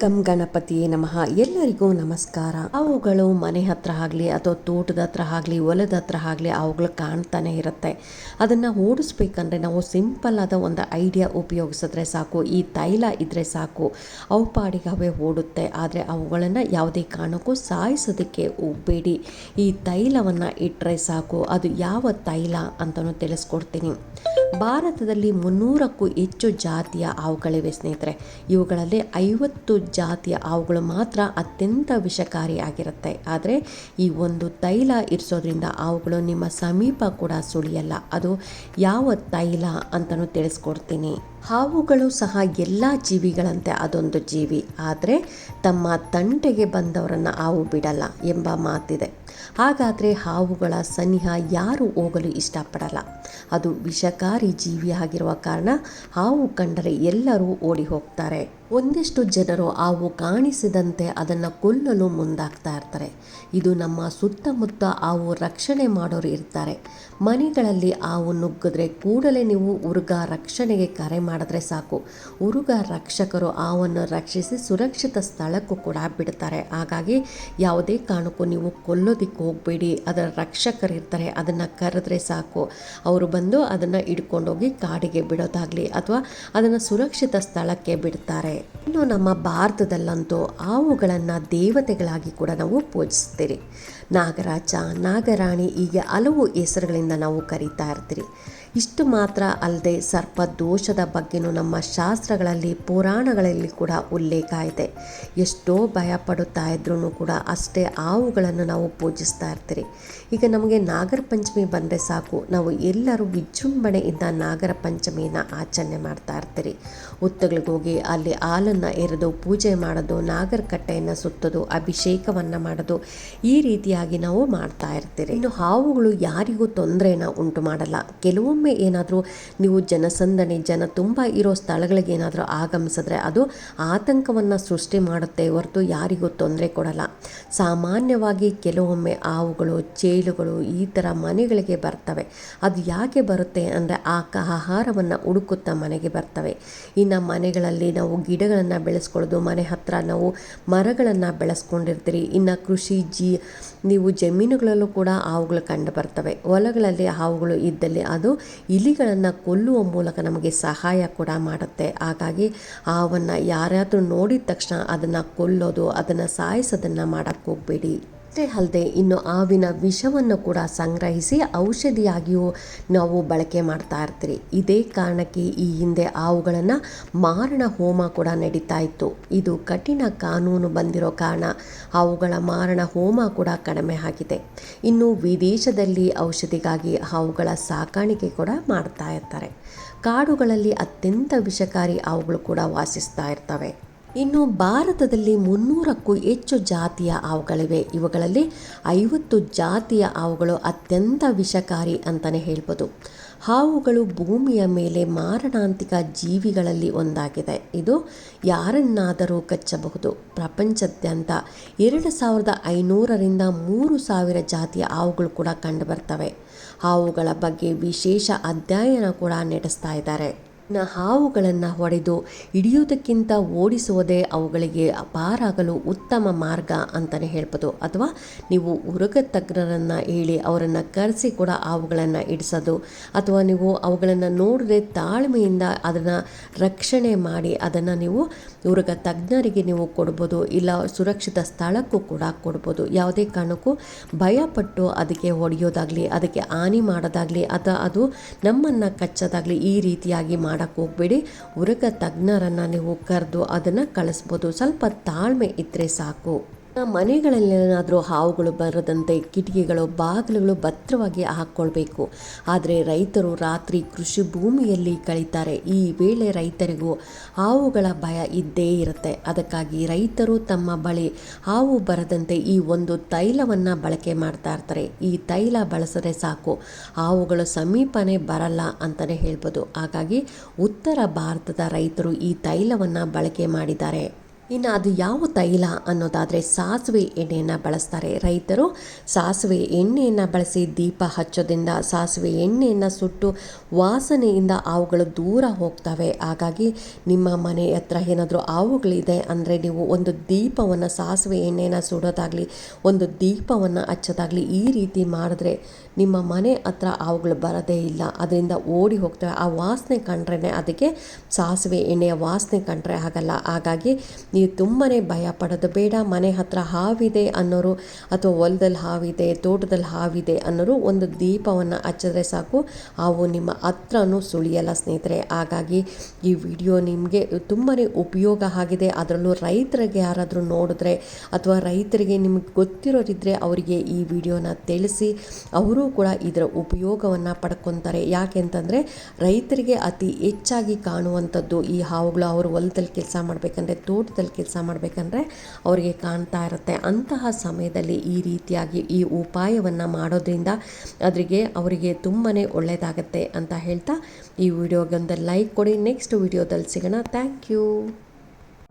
ಗಂ ಗಣಪತಿಯೇ ನಮಃ. ಎಲ್ಲರಿಗೂ ನಮಸ್ಕಾರ. ಅವುಗಳು ಮನೆ ಹತ್ರ ಆಗಲಿ ಅಥವಾ ತೋಟದ ಹತ್ರ ಆಗಲಿ, ಹೊಲದ ಹತ್ರ ಆಗಲಿ ಅವುಗಳು ಕಾಣ್ತಾನೆ ಇರುತ್ತೆ. ಅದನ್ನು ಓಡಿಸ್ಬೇಕಂದ್ರೆ ನಾವು ಸಿಂಪಲ್ ಆದ ಒಂದು ಐಡಿಯಾ ಉಪಯೋಗಿಸಿದ್ರೆ ಸಾಕು. ಈ ತೈಲ ಇದ್ದರೆ ಸಾಕು. ಅವು ಪಾಡಿಗೆ ಓಡುತ್ತೆ. ಆದರೆ ಅವುಗಳನ್ನು ಯಾವುದೇ ಕಾರಣಕ್ಕೂ ಸಾಯಿಸೋದಕ್ಕೆ ಹೋಗಬೇಡಿ ಈ ತೈಲವನ್ನು ಇಟ್ಟರೆ ಸಾಕು. ಅದು ಯಾವ ತೈಲ ಅಂತಲೂ ತಿಳಿಸ್ಕೊಡ್ತೀನಿ. ಭಾರತದಲ್ಲಿ ಮುನ್ನೂರಕ್ಕೂ ಹೆಚ್ಚು ಜಾತಿಯ ಹಾವುಗಳಿವೆ ಸ್ನೇಹಿತರೆ. ಇವುಗಳಲ್ಲಿ ಐವತ್ತು ಜಾತಿಯ ಹಾವುಗಳು ಮಾತ್ರ ಅತ್ಯಂತ ವಿಷಕಾರಿಯಾಗಿರುತ್ತೆ. ಆದರೆ ಈ ಒಂದು ತೈಲ ಇರಿಸೋದ್ರಿಂದ ಹಾವುಗಳು ನಿಮ್ಮ ಸಮೀಪ ಕೂಡ ಸುಳಿಯಲ್ಲ. ಅದು ಯಾವ ತೈಲ ಅಂತಲೂ ತಿಳಿಸ್ಕೊಡ್ತೀನಿ. ಹಾವುಗಳು ಸಹ ಎಲ್ಲ ಜೀವಿಗಳಂತೆ ಅದೊಂದು ಜೀವಿ. ಆದರೆ ತಮ್ಮ ತಂಟೆಗೆ ಬಂದವರನ್ನು ಹಾವು ಬಿಡಲ್ಲ ಎಂಬ ಮಾತಿದೆ. ಹಾಗಾದರೆ ಹಾವುಗಳ ಸನಿಹ ಯಾರು ಹೋಗಲು ಇಷ್ಟಪಡಲ್ಲ. ಅದು ವಿಷಕಾರಿ ಜೀವಿಯಾಗಿರುವ ಕಾರಣ ಹಾವು ಕಂಡರೆ ಎಲ್ಲರೂ ಓಡಿ ಹೋಗ್ತಾರೆ ಒಂದಿಷ್ಟು ಜನರು ಹಾವು ಕಾಣಿಸಿದಂತೆ ಅದನ್ನು ಕೊಲ್ಲಲು ಮುಂದಾಗ್ತಾ ಇರ್ತಾರೆ. ಇದು ನಮ್ಮ ಸುತ್ತಮುತ್ತ ಹಾವು ರಕ್ಷಣೆ ಮಾಡೋರು ಇರ್ತಾರೆ. ಮನೆಗಳಲ್ಲಿ ಹಾವು ನುಗ್ಗಿದ್ರೆ ಕೂಡಲೇ ನೀವು ಉರುಗ ರಕ್ಷಣೆಗೆ ಕರೆ ಮಾಡಿದ್ರೆ ಸಾಕು. ಉರುಗ ರಕ್ಷಕರು ಹಾವನ್ನು ರಕ್ಷಿಸಿ ಸುರಕ್ಷಿತ ಸ್ಥಳಕ್ಕೂ ಕೂಡ ಬಿಡ್ತಾರೆ. ಹಾಗಾಗಿ ಯಾವುದೇ ಕಾರಣಕ್ಕೂ ನೀವು ಕೊಲ್ಲೋದಿಕ್ಕೆ ಹೋಗಬೇಡಿ. ಅದರ ರಕ್ಷಕರಿರ್ತಾರೆ ಅದನ್ನು ಕರೆದ್ರೆ ಸಾಕು. ಅವರು ಬಂದು ಅದನ್ನು ಹಿಡ್ಕೊಂಡೋಗಿ ಕಾಡಿಗೆ ಬಿಡೋದಾಗಲಿ ಅಥವಾ ಅದನ್ನು ಸುರಕ್ಷಿತ ಸ್ಥಳಕ್ಕೆ ಬಿಡ್ತಾರೆ. ಇನ್ನು ನಮ್ಮ ಭಾರತದಲ್ಲಂತೂ ಹಾವುಗಳನ್ನು ದೇವತೆಗಳಾಗಿ ಕೂಡ ನಾವು ಪೂಜಿಸ್ತೀರಿ. ನಾಗರಾಜ, ನಾಗರಾಣಿ ಹೀಗೆ ಹಲವು ಹೆಸರುಗಳಿಂದ ನಾವು ಕರೀತಾ ಇರ್ತೀರಿ. ಇಷ್ಟು ಮಾತ್ರ ಅಲ್ಲದೆ ಸರ್ಪ ದೋಷದ ಬಗ್ಗೆನೂ ನಮ್ಮ ಶಾಸ್ತ್ರಗಳಲ್ಲಿ, ಪುರಾಣಗಳಲ್ಲಿ ಕೂಡ ಉಲ್ಲೇಖ ಇದೆ. ಎಷ್ಟೋ ಭಯ ಪಡುತ್ತಾ ಇದ್ರೂ ಕೂಡ ಅಷ್ಟೇ ಹಾವುಗಳನ್ನು ನಾವು ಪೂಜಿಸ್ತಾ ಇರ್ತೀರಿ. ಈಗ ನಮಗೆ ನಾಗರ ಪಂಚಮಿ ಬಂದರೆ ಸಾಕು. ನಾವು ಎಲ್ಲರೂ ವಿಜೃಂಭಣೆಯಿಂದ ನಾಗರ ಪಂಚಮಿಯನ್ನು ಆಚರಣೆ ಮಾಡ್ತಾ ಇರ್ತೀರಿ. ಹೋಗಿ ಅಲ್ಲಿ ಹಾಲನ್ನು ಎರೆದು ಪೂಜೆ ಮಾಡೋದು, ನಾಗರ ಕಟ್ಟೆಯನ್ನು ಸುತ್ತೋದು, ಅಭಿಷೇಕವನ್ನು ಮಾಡೋದು ಈ ರೀತಿಯಾಗಿ ನಾವು ಮಾಡ್ತಾ ಇರ್ತೀರಿ. ಇನ್ನು ಹಾವುಗಳು ಯಾರಿಗೂ ತೊಂದರೆನ ಉಂಟು ಮಾಡಲ್ಲ. ಕೆಲವೊಮ್ಮೆ ಏನಾದರೂ ನೀವು ಜನಸಂದಣಿ, ಜನ ತುಂಬ ಇರೋ ಸ್ಥಳಗಳಿಗೆ ಏನಾದರೂ ಆಗಮಿಸಿದ್ರೆ ಅದು ಆತಂಕವನ್ನು ಸೃಷ್ಟಿ ಮಾಡುತ್ತೆ ಹೊರತು ಯಾರಿಗೂ ತೊಂದರೆ ಕೊಡಲ್ಲ. ಸಾಮಾನ್ಯವಾಗಿ ಕೆಲವೊಮ್ಮೆ ಹಾವುಗಳು ಚೇಳುಗಳು ಈ ಥರ ಮನೆಗಳಿಗೆ ಬರ್ತವೆ. ಅದು ಯಾಕೆ ಬರುತ್ತೆ ಅಂದರೆ ಆ ಆಹಾರವನ್ನು ಹುಡುಕುತ್ತಾ ಮನೆಗೆ ಬರ್ತವೆ. ಇನ್ನು ಮನೆಗಳಲ್ಲಿ ನಾವು ಗಿಡಗಳನ್ನು ಬೆಳೆಸ್ಕೊಳ್ಳೋದು, ಮನೆ ಹತ್ರ ನಾವು ಮರಗಳನ್ನು ಬೆಳೆಸ್ಕೊಂಡಿರ್ತೀರಿ. ಇನ್ನು ಕೃಷಿ ಜೀ, ನೀವು ಜಮೀನುಗಳಲ್ಲೂ ಕೂಡ ಹಾವುಗಳು ಕಂಡು ಬರ್ತವೆ. ಹೊಲಗಳಲ್ಲಿ ಹಾವುಗಳು ಇದ್ದಲ್ಲಿ ಅದು ಇಲಿಗಳನ್ನು ಕೊಲ್ಲುವ ಮೂಲಕ ನಮಗೆ ಸಹಾಯ ಕೂಡ ಮಾಡುತ್ತೆ. ಹಾಗಾಗಿ ಹಾವನ್ನು ಯಾರಾದರೂ ನೋಡಿದ ತಕ್ಷಣ ಅದನ್ನು ಕೊಲ್ಲೋದು, ಅದನ್ನು ಸಾಯಿಸೋದನ್ನು ಮಾಡೋಕ್ಕೆ ಹೋಗಬೇಡಿ. ಅಷ್ಟೇ ಅಲ್ಲದೆ ಇನ್ನು ಆವಿನ ವಿಷವನ್ನು ಕೂಡ ಸಂಗ್ರಹಿಸಿ ಔಷಧಿಯಾಗಿಯೂ ನಾವು ಬಳಕೆ ಮಾಡ್ತಾ ಇರ್ತೀರಿ. ಇದೇ ಕಾರಣಕ್ಕೆ ಈ ಹಿಂದೆ ಹಾವುಗಳನ್ನು ಮಾರಣ ಹೋಮ ಕೂಡ ನಡೀತಾ ಇತ್ತು. ಇದು ಕಠಿಣ ಕಾನೂನು ಬಂದಿರೋ ಕಾರಣ ಹಾವುಗಳ ಮಾರಣ ಹೋಮ ಕೂಡ ಕಡಿಮೆ ಆಗಿದೆ. ಇನ್ನು ವಿದೇಶದಲ್ಲಿ ಔಷಧಿಗಾಗಿ ಹಾವುಗಳ ಸಾಕಾಣಿಕೆ ಕೂಡ ಮಾಡ್ತಾ ಇರ್ತಾರೆ. ಕಾಡುಗಳಲ್ಲಿ ಅತ್ಯಂತ ವಿಷಕಾರಿ ಹಾವುಗಳು ಕೂಡ ವಾಸಿಸ್ತಾ ಇರ್ತವೆ. ಇನ್ನು ಭಾರತದಲ್ಲಿ ಮುನ್ನೂರಕ್ಕೂ ಹೆಚ್ಚು ಜಾತಿಯ ಹಾವುಗಳಿವೆ ಇವುಗಳಲ್ಲಿ ಐವತ್ತು ಜಾತಿಯ ಹಾವುಗಳು ಅತ್ಯಂತ ವಿಷಕಾರಿ ಅಂತಲೇ ಹೇಳ್ಬೋದು. ಹಾವುಗಳು ಭೂಮಿಯ ಮೇಲೆ ಮಾರಣಾಂತಿಕ ಜೀವಿಗಳಲ್ಲಿ ಒಂದಾಗಿದೆ. ಇದು ಯಾರನ್ನಾದರೂ ಕಚ್ಚಬಹುದು. ಪ್ರಪಂಚದಾದ್ಯಂತ ಎರಡು ಸಾವಿರದ ಐನೂರರಿಂದ ಮೂರು ಸಾವಿರ ಜಾತಿಯ ಹಾವುಗಳು ಕೂಡ ಕಂಡುಬರ್ತವೆ ಹಾವುಗಳ ಬಗ್ಗೆ ವಿಶೇಷ ಅಧ್ಯಯನ ಕೂಡ ನಡೆಸ್ತಾ ಇದ್ದಾರೆ. ಇನ್ನು ಹಾವುಗಳನ್ನು ಹೊಡೆದು ಹಿಡಿಯುವುದಕ್ಕಿಂತ ಓಡಿಸುವುದೇ ಅವುಗಳಿಗೆ ಪಾರಾಗಲು ಉತ್ತಮ ಮಾರ್ಗ ಅಂತಲೇ ಹೇಳ್ಬೋದು. ಅಥವಾ ನೀವು ಉರಗ ತಜ್ಞರನ್ನು ಹೇಳಿ ಅವರನ್ನು ಕರೆಸಿ ಕೂಡ ಹಾವುಗಳನ್ನು ಹಿಡಿಸೋದು. ಅಥವಾ ನೀವು ಅವುಗಳನ್ನು ನೋಡದೆ ತಾಳ್ಮೆಯಿಂದ ಅದನ್ನು ರಕ್ಷಣೆ ಮಾಡಿ ಅದನ್ನು ನೀವು ಉರಗ ತಜ್ಞರಿಗೆ ನೀವು ಕೊಡ್ಬೋದು. ಇಲ್ಲ ಸುರಕ್ಷಿತ ಸ್ಥಳಕ್ಕೂ ಕೂಡ ಕೊಡ್ಬೋದು. ಯಾವುದೇ ಕಾರಣಕ್ಕೂ ಭಯಪಟ್ಟು ಅದಕ್ಕೆ ಹೊಡೆಯೋದಾಗಲಿ, ಅದಕ್ಕೆ ಹಾನಿ ಮಾಡೋದಾಗಲಿ, ಅಥವಾ ಅದು ನಮ್ಮನ್ನು ಕಚ್ಚೋದಾಗಲಿ ಈ ರೀತಿಯಾಗಿ ಮಾಡೋಕ್ಕೆ ಹೋಗಬೇಡಿ. ಉರಗ ತಜ್ಞರನ್ನು ನೀವು ಕರೆದು ಅದನ್ನು ಕಳಿಸ್ಬೋದು. ಸ್ವಲ್ಪ ತಾಳ್ಮೆ ಇದ್ದರೆ ಸಾಕು. ಮನೆಗಳಲ್ಲೇನಾದರೂ ಹಾವುಗಳು ಬರದಂತೆ ಕಿಟಕಿಗಳು, ಬಾಗಿಲುಗಳು ಭದ್ರವಾಗಿ ಹಾಕ್ಕೊಳ್ಬೇಕು ಆದರೆ ರೈತರು ರಾತ್ರಿ ಕೃಷಿ ಭೂಮಿಯಲ್ಲಿ ಕಳೀತಾರೆ. ಈ ವೇಳೆ ರೈತರಿಗೂ ಹಾವುಗಳ ಭಯ ಇದ್ದೇ ಇರುತ್ತೆ. ಅದಕ್ಕಾಗಿ ರೈತರು ತಮ್ಮ ಬಳಿ ಹಾವು ಬರದಂತೆ ಈ ಒಂದು ತೈಲವನ್ನು ಬಳಕೆ ಮಾಡ್ತಾ ಇರ್ತಾರೆ. ಈ ತೈಲ ಬಳಸಿದ್ರೆ ಸಾಕು. ಹಾವುಗಳು ಸಮೀಪನೇ ಬರಲ್ಲ ಅಂತಲೇ ಹೇಳ್ಬೋದು. ಹಾಗಾಗಿ ಉತ್ತರ ಭಾರತದ ರೈತರು ಈ ತೈಲವನ್ನು ಬಳಕೆ ಮಾಡಿದ್ದಾರೆ. ಇನ್ನು ಅದು ಯಾವ ತೈಲ ಅನ್ನೋದಾದರೆ ಸಾಸಿವೆ ಎಣ್ಣೆಯನ್ನು ಬಳಸ್ತಾರೆ. ರೈತರು ಸಾಸಿವೆ ಎಣ್ಣೆಯನ್ನು ಬಳಸಿ ದೀಪ ಹಚ್ಚೋದ್ರಿಂದ ಸಾಸಿವೆ ಎಣ್ಣೆಯನ್ನು ಸುಟ್ಟು ವಾಸನೆಯಿಂದ ಹಾವುಗಳು ದೂರ ಹೋಗ್ತವೆ. ಹಾಗಾಗಿ ನಿಮ್ಮ ಮನೆ ಹತ್ರ ಏನಾದರೂ ಹಾವುಗಳಿದೆ ಅಂದರೆ ನೀವು ಒಂದು ದೀಪವನ್ನು, ಸಾಸಿವೆ ಎಣ್ಣೆಯನ್ನು ಸುಡೋದಾಗಲಿ, ಒಂದು ದೀಪವನ್ನು ಹಚ್ಚೋದಾಗಲಿ ಈ ರೀತಿ ಮಾಡಿದ್ರೆ ನಿಮ್ಮ ಮನೆ ಹತ್ರ ಹಾವುಗಳು ಬರದೇ ಇಲ್ಲ. ಅದರಿಂದ ಓಡಿ ಹೋಗ್ತವೆ. ಆ ವಾಸನೆ ಕಂಡ್ರೇ ಅದಕ್ಕೆ ಸಾಸಿವೆ ಎಣ್ಣೆಯ ವಾಸನೆ ಕಂಡ್ರೆ ಆಗಲ್ಲ. ಹಾಗಾಗಿ ನೀವು ತುಂಬಾ ಭಯ ಪಡೋದು ಬೇಡ. ಮನೆ ಹತ್ರ ಹಾವಿದೆ ಅನ್ನೋರು ಅಥವಾ ಹೊಲದಲ್ಲಿ ಹಾವಿದೆ, ತೋಟದಲ್ಲಿ ಹಾವಿದೆ ಅನ್ನೋರು ಒಂದು ದೀಪವನ್ನು ಹಚ್ಚಿದ್ರೆ ಸಾಕು. ಹಾವು ನಿಮ್ಮ ಹತ್ರನೂ ಸುಳಿಯಲ್ಲ ಸ್ನೇಹಿತರೆ. ಹಾಗಾಗಿ ಈ ವಿಡಿಯೋ ನಿಮಗೆ ತುಂಬಾ ಉಪಯೋಗ ಆಗಿದೆ. ಅದರಲ್ಲೂ ರೈತರಿಗೆ ಯಾರಾದರೂ ನೋಡಿದ್ರೆ ಅಥವಾ ರೈತರಿಗೆ ನಿಮಗೆ ಗೊತ್ತಿರೋರಿದ್ದರೆ ಅವರಿಗೆ ಈ ವಿಡಿಯೋನ ತಿಳಿಸಿ. ಅವರು ಕೂಡ ಇದರ ಉಪಯೋಗವನ್ನು ಪಡ್ಕೊತಾರೆ. ಯಾಕೆ ಅಂತಂದರೆ ರೈತರಿಗೆ ಅತಿ ಹೆಚ್ಚಾಗಿ ಕಾಣುವಂಥದ್ದು ಈ ಹಾವುಗಳು. ಅವರು ಹೊಲದಲ್ಲಿ ಕೆಲಸ ಮಾಡಬೇಕಂದ್ರೆ ತೋಟದಲ್ಲಿ ಕೆಲಸ ಮಾಡಬೇಕಂದ್ರೆ ಅವರಿಗೆ ಕಾಣ್ತಾ ಇರುತ್ತೆ. ಅಂತಹ ಸಮಯದಲ್ಲಿ ಈ ರೀತಿಯಾಗಿ ಈ ಉಪಾಯವನ್ನು ಮಾಡೋದ್ರಿಂದ ಅದರಿಗೆ ಅವರಿಗೆ ತುಂಬಾ ಒಳ್ಳೆಯದಾಗತ್ತೆ ಅಂತ ಹೇಳ್ತಾ ಈ ವಿಡಿಯೋಗೆ ಒಂದು ಲೈಕ್ ಕೊಡಿ. ನೆಕ್ಸ್ಟ್ ವಿಡಿಯೋದಲ್ಲಿ ಸಿಗೋಣ. Thank you.